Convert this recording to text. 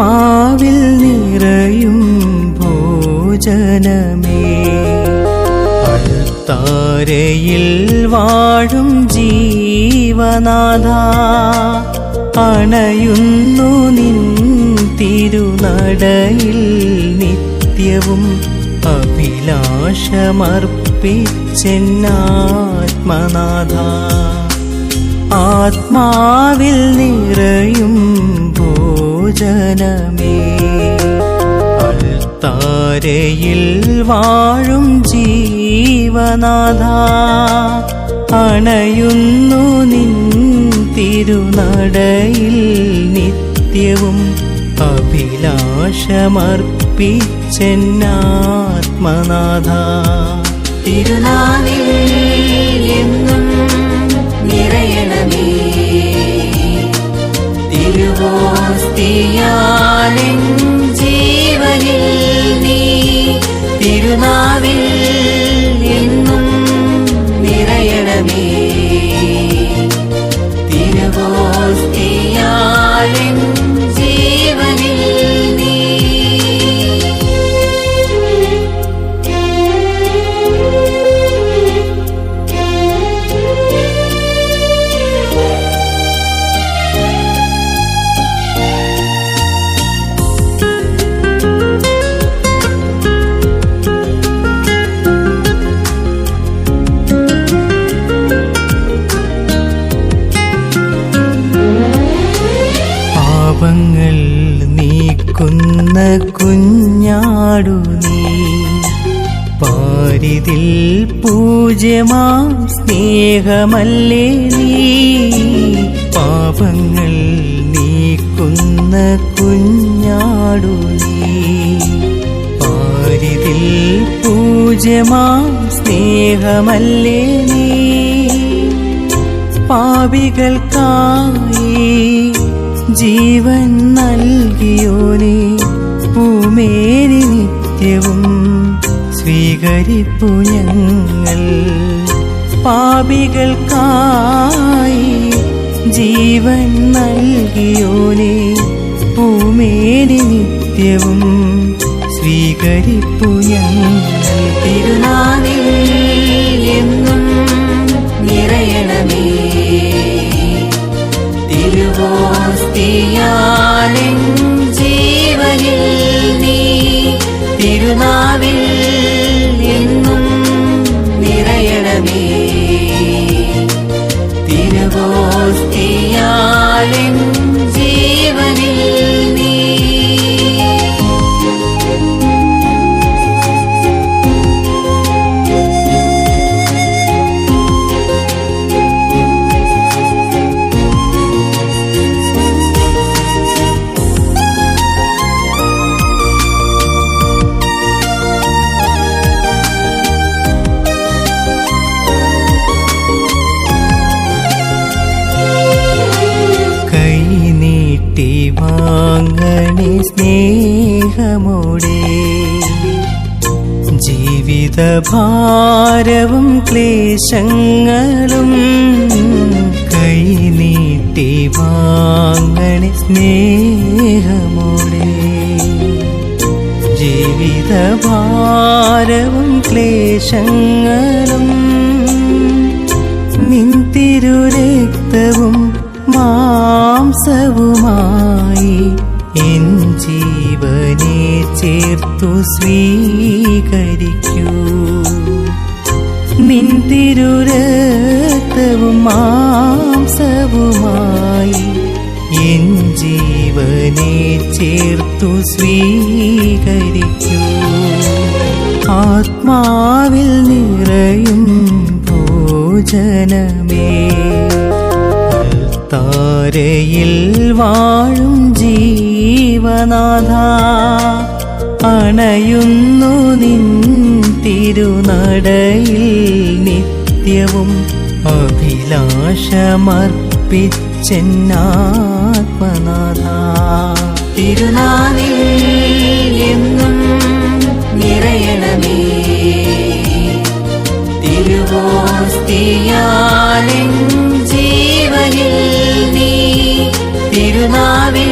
ആത്മാവിൽ നിറയും ഭോജനമേ. അടുത്താരയിൽ വാഴും ജീവനാഥ അണയുന്നു നിൻ തിരുനടയിൽ നിത്യവും അഭിലാഷമർപ്പിച്ചെന്നാത്മനാഥ. ആത്മാവിൽ നിറയും ഭോജനമേ അൽത്താരയിൽ വാഴും ജീവനാഥ അണയുന്നു നിൻ തിരുനടയിൽ നിത്യവും അഭിലാഷമർപ്പിച്ചെന്നാത്മനാഥ. തിരുനാവിൽ തിരുവോസ്തിയാലെൻ ജീവനിൽ നീ തിരുനാവിൽ കുഞ്ഞാടു നീ പാരിതിൽ പൂജ്യമാ സ്നേഹമല്ലേ നീ? പാപങ്ങൾ നീക്കുന്ന കുഞ്ഞാടു നീ. പാരിതിൽ പൂജ്യമാ സ്നേഹമല്ലേ നീ? പാപികൾക്കായി ജീവൻ നൽകിയോനെ. പൂമേനി നിത്യവും സ്വീകരിപ്പു ഞങ്ങൾ. പാപികൾക്കായി ജീവൻ നൽകിയോനെ പൂമേനി നിത്യവും സ്വീകരിപ്പു ഞങ്ങൾ. തിരുനാവിൽ തിരുനാവിൽ എന്നും നിറയണമേ തിരുവോസ്തിയാലെൻ നീട്ടി വാങ്ങണി സ്നേഹമോടെ. ജീവിത ഭാരവും ക്ലേശങ്ങളും കൈ നീട്ടി വാങ്ങണി സ്നേഹമോടെ. ജീവിത ഭാരവും ക്ലേശങ്ങളും നിന്തിരുരക്തവും മാംസവുമായി എൻ ജീവനെ ചേർത്തു സ്വീകരിക്കൂ. നിന്തിരുരക്തവും മാംസവുമായി എൻ ജീവനെ ചേർത്തു സ്വീകരിക്കൂ. ആത്മാവിൽ നിറയും ഭോജനമേ താരയിൽ വാഴും ജീവനാഥ അണയുന്നു നിൻ തിരുനടയിൽ നിത്യവും. അഭിലാഷമർപ്പിച്ചെന്നാത്മനാഥ. തിരുനാവിൽ എന്നും നിറയണമേ. തിരുവോസ്തിയാലെൻ തിരുനാവിൽ